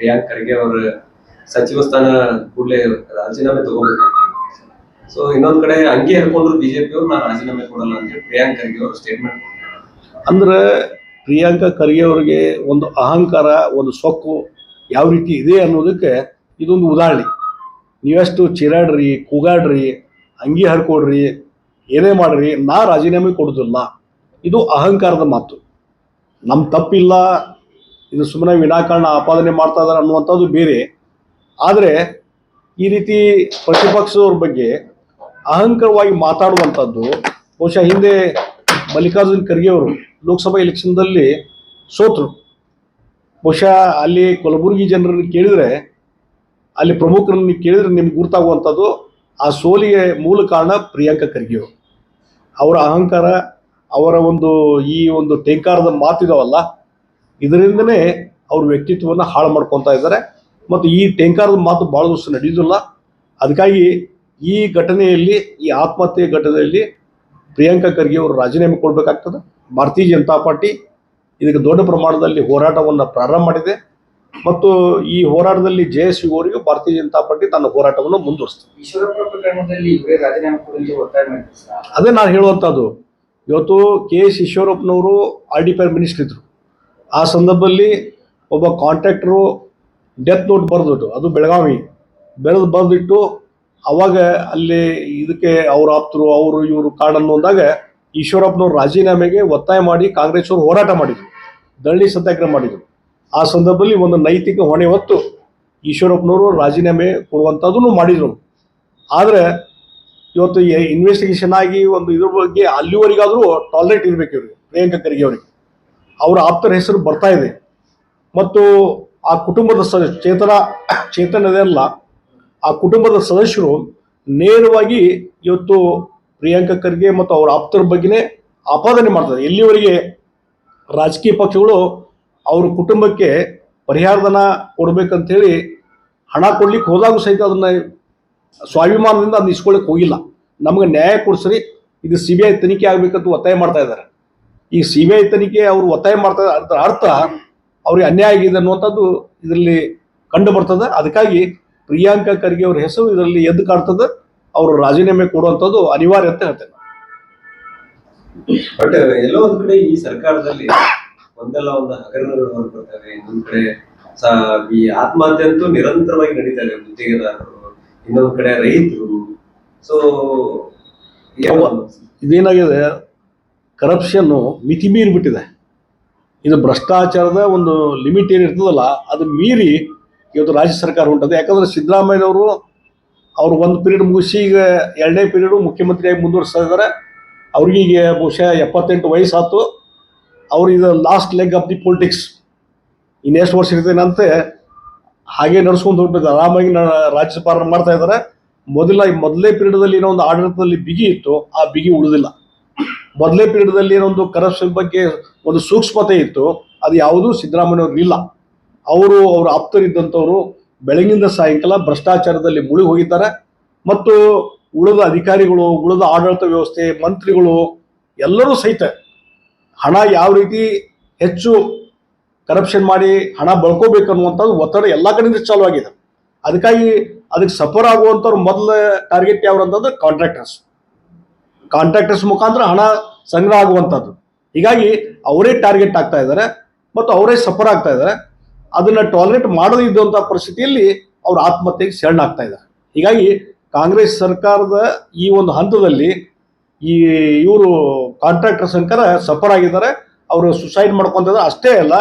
ಪ್ರಿಯಾಂಕ್ ಖರ್ಗೆ ಅವ್ರ ಸಚಿವ ಸ್ಥಾನ ಕೂಡಲೇ ರಾಜೀನಾಮೆ ತಗೋಬೇಕಂತ ಸೊ ಇನ್ನೊಂದ್ ಕಡೆ ಅಂಗಿ ಹೇಳ್ಕೊಂಡ್ರು ಬಿಜೆಪಿ ಅವ್ರು, ನಾನು ರಾಜೀನಾಮೆ ಕೊಡಲ್ಲ ಅಂತ ಪ್ರಿಯಾಂಕ್ ಖರ್ಗೆ ಅವರು ಸ್ಟೇಟ್ಮೆಂಟ್ ಅಂದ್ರೆ ಪ್ರಿಯಾಂಕಾ ಖರ್ಗೆ ಅವರಿಗೆ ಒಂದು ಅಹಂಕಾರ, ಒಂದು ಸೊಕ್ಕು ಯಾವ ರೀತಿ ಇದೆ ಅನ್ನೋದಕ್ಕೆ ಇದೊಂದು ಉದಾಹರಣೆ. ನೀವೆಷ್ಟು ಚಿರಾಡ್ರಿ, ಕೂಗಾಡ್ರಿ, ಅಂಗಿ ಹರ್ಕೊಡ್ರಿ, ಏನೇ ಮಾಡ್ರಿ, ನಾ ರಾಜೀನಾಮೆ ಕೊಡೋದಿಲ್ಲ. ಇದು ಅಹಂಕಾರದ ಮಾತು. ನಮ್ಮ ತಪ್ಪಿಲ್ಲ ಇದು ಸುಮ್ಮನೆ ವಿನಾಕಾರಣ ಆಪಾದನೆ ಮಾಡ್ತಾ ಇದ್ದಾರೆ ಅನ್ನುವಂಥದ್ದು ಬೇರೆ. ಆದರೆ ಈ ರೀತಿ ಪ್ರತಿಪಕ್ಷದವ್ರ ಬಗ್ಗೆ ಅಹಂಕಾರವಾಗಿ ಮಾತಾಡುವಂಥದ್ದು ಬಹುಶಃ ಹಿಂದೆ ಮಲ್ಲಿಕಾರ್ಜುನ್ ಖರ್ಗೆ ಅವರು ಲೋಕಸಭಾ ಎಲೆಕ್ಷನ್ದಲ್ಲಿ ಸೋತರು. ಬಹುಶಃ ಅಲ್ಲಿ ಕಲಬುರಗಿ ಜನರನ್ನು ಕೇಳಿದರೆ, ಅಲ್ಲಿ ಪ್ರಮುಖರನ್ನು ಕೇಳಿದರೆ ನಿಮ್ಗೆ ಗುರ್ತಾಗುವಂಥದ್ದು ಆ ಸೋಲಿಗೆ ಮೂಲ ಕಾರಣ ಪ್ರಿಯಾಂಕಾ ಖರ್ಗೆ ಅವರು. ಅವರ ಅಹಂಕಾರ, ಅವರ ಒಂದು ಈ ಒಂದು ಟೇಂಕಾರದ ಮಾತಿದಾವಲ್ಲ ಇದರಿಂದನೇ ಅವ್ರ ವ್ಯಕ್ತಿತ್ವವನ್ನು ಹಾಳು ಮಾಡ್ಕೊತಾ ಇದ್ದಾರೆ. ಮತ್ತು ಈ ಟೆಂಕಾರದ ಮಾತು ಭಾಳ ದಿವಸ ನಡೆಯುವುದಿಲ್ಲ. ಅದಕ್ಕಾಗಿ ಈ ಘಟನೆಯಲ್ಲಿ ಈ ಆತ್ಮಹತ್ಯೆ ಘಟನೆಯಲ್ಲಿ ಪ್ರಿಯಾಂಕಾ ಖರ್ಗೆ ಅವರು ರಾಜೀನಾಮೆ ಕೊಡಬೇಕಾಗ್ತದೆ. ಭಾರತೀಯ ಜನತಾ ಪಾರ್ಟಿ ಇದಕ್ಕೆ ದೊಡ್ಡ ಪ್ರಮಾಣದಲ್ಲಿ ಹೋರಾಟವನ್ನು ಪ್ರಾರಂಭ ಮಾಡಿದೆ. ಮತ್ತು ಈ ಹೋರಾಟದಲ್ಲಿ ಜಯ ಅವರಿಗೂ ಭಾರತೀಯ ಜನತಾ ಪಾರ್ಟಿ ತನ್ನ ಹೋರಾಟವನ್ನು ಮುಂದುವರಿಸ್ತದೆ ಅದೇ ನಾನು ಹೇಳುವಂಥದ್ದು. ಇವತ್ತು K S ಈಶ್ವರಪ್ಪನವರು R D P R minister ಇದ್ದರು ಆ ಸಂದರ್ಭದಲ್ಲಿ ಒಬ್ಬ ಕಾಂಟ್ರಾಕ್ಟರು ಡೆತ್ ನೋಟ್ ಬರೆದಿಟ್ಟು ಅದು ಬೆಳಗಾವಿ. ಬೆಳೆದು ಬರೆದಿಟ್ಟು ಅವಾಗ ಅಲ್ಲಿ ಇದಕ್ಕೆ ಅವ್ರ ಆಪ್ತರು, ಅವರು ಇವರು ಕಾಡನ್ನು ಅಂದಾಗ ಈಶ್ವರಪ್ಪನವ್ರು ರಾಜೀನಾಮೆಗೆ ಒತ್ತಾಯ ಮಾಡಿ ಕಾಂಗ್ರೆಸ್ ಅವರು ಹೋರಾಟ ಮಾಡಿದರು. ದಳ್ಳಿ ಸತ್ಯಾಗ್ರಹ ಮಾಡಿದರು. ಆ ಸಂದರ್ಭದಲ್ಲಿ ಒಂದು ನೈತಿಕ ಹೊಣೆ ಹೊತ್ತು ಈಶ್ವರಪ್ಪನವರು ರಾಜೀನಾಮೆ ಕೊಡುವಂಥದ್ದನ್ನು ಮಾಡಿದರು. ಆದರೆ ಇವತ್ತು ಇನ್ವೆಸ್ಟಿಗೇಷನ್ ಆಗಿ ಒಂದು ಇದ್ರ ಬಗ್ಗೆ ಅಲ್ಲಿವರೆಗಾದರೂ ಟಾಲರೇಟ್ ಇರಬೇಕು ಇವರಿಗೆ ಪ್ರಿಯಾಂಕಾ ಖರ್ಗೆ ಅವರಿಗೆ. ಅವರ ಆಪ್ತರ ಹೆಸರು ಬರ್ತಾ ಇದೆ. ಮತ್ತು ಆ ಕುಟುಂಬದ ಸದ ಚೇತನ ಚೇತನ ಅಲ್ಲ, ಆ ಕುಟುಂಬದ ಸದಸ್ಯರು ನೇರವಾಗಿ ಇವತ್ತು ಪ್ರಿಯಾಂಕಾ ಖರ್ಗೆ ಮತ್ತು ಅವರ ಆಪ್ತರ ಬಗ್ಗೆನೇ ಆಪಾದನೆ ಮಾಡ್ತಾರೆ. ಎಲ್ಲಿವರೆಗೆ ರಾಜಕೀಯ ಪಕ್ಷಗಳು ಅವ್ರ ಕುಟುಂಬಕ್ಕೆ ಪರಿಹಾರಧನ ಕೊಡ್ಬೇಕಂತೇಳಿ ಹಣ ಕೊಡ್ಲಿಕ್ಕೆ ಹೋದಾಗೂ ಸಹಿತ ಅದನ್ನ ಸ್ವಾಭಿಮಾನದಿಂದ ಅದನ್ನ ಇಸ್ಕೊಳ್ಳಿಕ್ಕೆ ಹೋಗಿಲ್ಲ. ನಮಗೆ ನ್ಯಾಯ ಕೊಡಿಸ್ರಿ, ಇದು ಸಿ ಬಿ ಐ ತನಿಖೆ ಆಗಬೇಕಂತ ಒತ್ತಾಯ ಮಾಡ್ತಾ ಇದ್ದಾರೆ. ಈ ಸಿ ಬಿ ಐ ತನಿಖೆ ಅವರು ಒತ್ತಾಯ ಮಾಡ್ತದೆ ಇದ್ದಾರೆ ಅದರ ಅರ್ಥ ಅವ್ರಿಗೆ ಅನ್ಯಾಯ ಆಗಿದೆ ಅನ್ನುವಂಥದ್ದು ಇದರಲ್ಲಿ ಕಂಡು ಬರ್ತದೆ. ಅದಕ್ಕಾಗಿ ಪ್ರಿಯಾಂಕಾ ಖರ್ಗೆ ಅವ್ರ ಹೆಸರು ಇದರಲ್ಲಿ ಎದ್ದು ಕಾಡ್ತದೆ ಅವರು ರಾಜೀನಾಮೆ ಕೊಡುವಂಥದ್ದು ಅನಿವಾರ್ಯ ಅಂತ ಹೇಳ್ತೇನೆ. ಬಟ್ ಎಲ್ಲೋ ಒಂದ್ ಕಡೆ ಈ ಸರ್ಕಾರದಲ್ಲಿ ಒಂದಲ್ಲ ಒಂದು ಹಗರಣಗಳು ಹೊರಬರ್ತವೆ ಇನ್ನೊಂದ್ ಕಡೆ ಈ ಆತ್ಮಹತ್ಯೆ ಅಂತೂ ನಿರಂತರವಾಗಿ ನಡೀತಾ ಇದೆ ಗುತ್ತಿಗೆದಾರರು ಇನ್ನೊಂದ್ ಕಡೆ ರೈತರು. ಸೊ ಇದೇನಾಗಿದೆ? ಕರಪ್ಷನ್ನು ಮಿತಿ ಮೀರಿಬಿಟ್ಟಿದೆ ಇದು ಭ್ರಷ್ಟಾಚಾರದ ಒಂದು ಲಿಮಿಟ್ ಏನಿರ್ತದಲ್ಲ ಅದು ಮೀರಿ ಇವತ್ತು ರಾಜ್ಯ ಸರ್ಕಾರ ಉಂಟದೆ ಯಾಕಂದ್ರೆ ಸಿದ್ದರಾಮಯ್ಯನವರು ಅವರು ಒಂದು ಪೀರಿಯಡ್ ಮುಗಿಸಿ ಈಗ ಎರಡನೇ ಪೀರಿಯಡು ಮುಖ್ಯಮಂತ್ರಿಯಾಗಿ ಮುಂದುವರಿಸ್ತಾ ಇದ್ದಾರೆ. ಅವ್ರಿಗೆ ಬಹುಶಃ ಎಪ್ಪತ್ತೆಂಟು ವಯಸ್ಸಾಯ್ತು. ಅವ್ರು ಇದು last leg of the politics ಇನ್ನೆಷ್ಟು ವರ್ಷ ಇರ್ತೇನಂತೆ ಹಾಗೆ ನಡೆಸ್ಕೊಂಡು ಹೋಗ್ಬೇಕು. ಆರಾಮಾಗಿ ರಾಜ್ಯಪಾಲನ ಮಾಡ್ತಾ ಇದ್ದಾರೆ. ಮೊದಲ ಮೊದಲೇ ಪೀರಿಯಡ್ದಲ್ಲಿ ಏನೋ ಒಂದು ಆಡಳಿತದಲ್ಲಿ ಬಿಗಿ ಇತ್ತು. ಆ ಬಿಗಿ ಉಳಿದಿಲ್ಲ. ಮೊದಲೇ ಪೀರಿಯಡ್ದಲ್ಲಿ ಏನೊಂದು ಕರಪ್ಷನ್ ಬಗ್ಗೆ ಒಂದು ಸೂಕ್ಷ್ಮತೆ ಇತ್ತು, ಅದು ಯಾವುದೂ ಸಿದ್ದರಾಮಯ್ಯವ್ರಿಗೆ ಇಲ್ಲ. ಅವರು ಅವರು ಆಪ್ತರಿದ್ದಂಥವರು ಬೆಳಗಿನಿಂದ ಸಾಯಂಕಾಲ ಭ್ರಷ್ಟಾಚಾರದಲ್ಲಿ ಮುಳುಗಿ ಹೋಗಿದ್ದಾರೆ. ಮತ್ತು ಉಳಿದ ಅಧಿಕಾರಿಗಳು, ಉಳಿದ ಆಡಳಿತ ವ್ಯವಸ್ಥೆ, ಮಂತ್ರಿಗಳು ಎಲ್ಲರೂ ಸಹಿತ ಹಣ ಯಾವ ರೀತಿ ಹೆಚ್ಚು ಕರಪ್ಷನ್ ಮಾಡಿ ಹಣ ಬಳ್ಕೋಬೇಕು ಅನ್ನುವಂಥದ್ದು ಒತ್ತಡ ಎಲ್ಲ ಕಡೆಯಿಂದ ಚಾಲು ಆಗಿದೆ. ಅದಕ್ಕಾಗಿ ಅದಕ್ಕೆ ಸಫರ್ ಆಗುವಂಥವ್ರು ಮೊದಲ ಟಾರ್ಗೆಟ್ ಯಾವ್ರು ಅಂತಂದ್ರೆ ಕಾಂಟ್ರಾಕ್ಟರ್ಸ್ ಕಾಂಟ್ರಾಕ್ಟರ್ಸ್ ಮುಖಾಂತರ ಹಣ ಸಂಗ್ರಹ ಆಗುವಂಥದ್ದು ಹೀಗಾಗಿ ಅವರೇ ಟಾರ್ಗೆಟ್ ಆಗ್ತಾ ಇದ್ದಾರೆ ಮತ್ತು ಅವರೇ ಸಫರ್ ಆಗ್ತಾ ಇದ್ದಾರೆ. ಅದನ್ನು ಟಾಲರೇಟ್ ಮಾಡದೇ ಇದ್ದಂಥ ಪರಿಸ್ಥಿತಿಯಲ್ಲಿ ಅವರು ಆತ್ಮಹತ್ಯೆಗೆ ಶರಣಾಗ್ತಾ ಇದ್ದಾರೆ. ಹೀಗಾಗಿ ಕಾಂಗ್ರೆಸ್ ಸರ್ಕಾರದ ಈ ಒಂದು ಹಂತದಲ್ಲಿ ಈ ಇವರು ಕಾಂಟ್ರಾಕ್ಟರ್ ಸಂಕರ ಸಫರ್ ಆಗಿದ್ದಾರೆ. ಅವರು ಸುಸೈಡ್ ಮಾಡ್ಕೊತಿದ್ದಾರೆ. ಅಷ್ಟೇ ಅಲ್ಲ